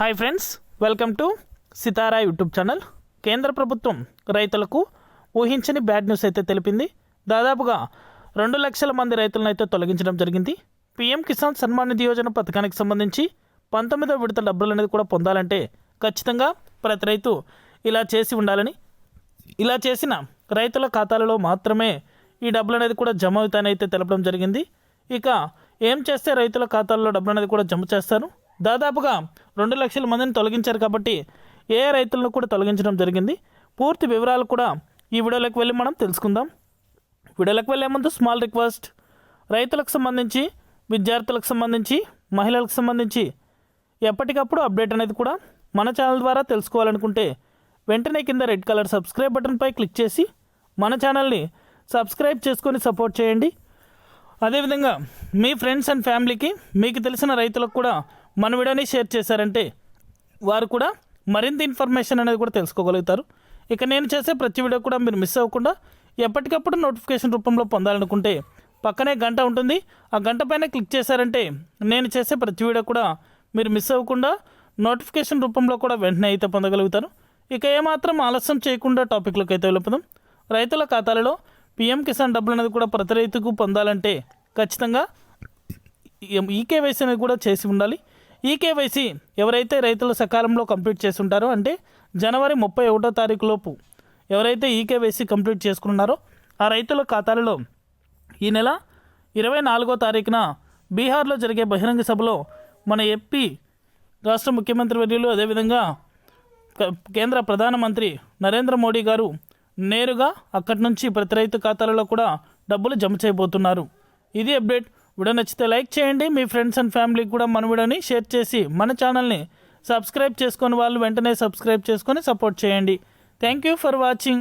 Hi friends welcome to Sitara YouTube channel కేంద్ర ప్రభుత్వం రైతులకు ఊహించని బ్యాడ్ న్యూస్ అయితే తెలిపింది. దాదాపుగా రెండు లక్షల మంది రైతులను అయితే తొలగించడం జరిగింది. పీఎం కిసాన్ సన్మాన్ నిధి యోజన పథకానికి సంబంధించి పంతొమ్మిదో విడత డబ్బులు అనేది కూడా పొందాలంటే ఖచ్చితంగా ప్రతి రైతు ఇలా చేసి ఉండాలని ఇలా చేసిన రైతుల ఖాతాలలో మాత్రమే ఈ డబ్బులు అనేది కూడా జమ అవుతాయని అయితే తెలపడం జరిగింది. ఇక ఏం చేస్తే రైతుల ఖాతాల్లో డబ్బులు అనేది కూడా జమ చేస్తారు? దాదాపుగా రెండు లక్షల మందిని తొలగించారు కాబట్టి ఏ రైతులను కూడా తొలగించడం జరిగింది. పూర్తి వివరాలు కూడా ఈ వీడియోలోకి వెళ్ళి మనం తెలుసుకుందాం. వీడియోలోకి వెళ్ళే ముందు స్మాల్ రిక్వెస్ట్ రైతులకు సంబంధించి విద్యార్థులకు సంబంధించి మహిళలకు సంబంధించి ఎప్పటికప్పుడు అప్డేట్ అనేది కూడా మన ఛానల్ ద్వారా తెలుసుకోవాలనుకుంటే వెంటనే కింద రెడ్ కలర్ సబ్స్క్రైబ్ బటన్పై క్లిక్ చేసి మన ఛానల్ని సబ్స్క్రైబ్ చేసుకొని సపోర్ట్ చేయండి. అదేవిధంగా మీ ఫ్రెండ్స్ అండ్ ఫ్యామిలీకి మీకు తెలిసిన రైతులకు కూడా మన వీడియోని షేర్ చేశారంటే వారు కూడా మరింత ఇన్ఫర్మేషన్ అనేది కూడా తెలుసుకోగలుగుతారు. ఇక నేను చేసే ప్రతి వీడియో కూడా మీరు మిస్ అవ్వకుండా ఎప్పటికప్పుడు నోటిఫికేషన్ రూపంలో పొందాలనుకుంటే పక్కనే గంట ఉంటుంది. ఆ గంట పైన క్లిక్ చేశారంటే నేను చేసే ప్రతి వీడియో కూడా మీరు మిస్ అవ్వకుండా నోటిఫికేషన్ రూపంలో కూడా వెంటనే అయితే పొందగలుగుతారు. ఇక ఏమాత్రం ఆలస్యం చేయకుండా టాపిక్లోకి అయితే వెళ్ళిపోదాం. రైతుల ఖాతాలలో పిఎం కిసాన్ డబ్బులు అనేది కూడా ప్రతి రైతుకు పొందాలంటే ఖచ్చితంగా ఈకేవైసీ అనేది కూడా చేసి ఉండాలి. ఈకేవైసీ ఎవరైతే రైతులు సకాలంలో కంప్లీట్ చేసి ఉంటారో అంటే జనవరి ముప్పై ఒకటో తారీఖు లోపు ఎవరైతే ఈకేవైసీ కంప్లీట్ చేసుకున్నారో ఆ రైతుల ఖాతాలలో ఈ నెల ఇరవై నాలుగో తారీఖున బీహార్లో జరిగే బహిరంగ సభలో మన ఏపీ రాష్ట్ర ముఖ్యమంత్రి వర్యులు అదేవిధంగా క- కేంద్ర ప్రధానమంత్రి నరేంద్ర మోడీ గారు నేరుగా అక్కడి నుంచి ప్రతి రైతు ఖాతాలలో కూడా డబ్బులు జమ చేయబోతున్నారు. ఇది అప్డేట్. వీడియో నచ్చితే లైక్ చేయండి. మీ ఫ్రెండ్స్ అండ్ ఫ్యామిలీకి కూడా మన వీడియోని షేర్ చేసి మన ఛానల్ని సబ్స్క్రైబ్ చేసుకొని వాళ్ళు వెంటనే సబ్స్క్రైబ్ చేసుకొని సపోర్ట్ చేయండి. Thank you for watching.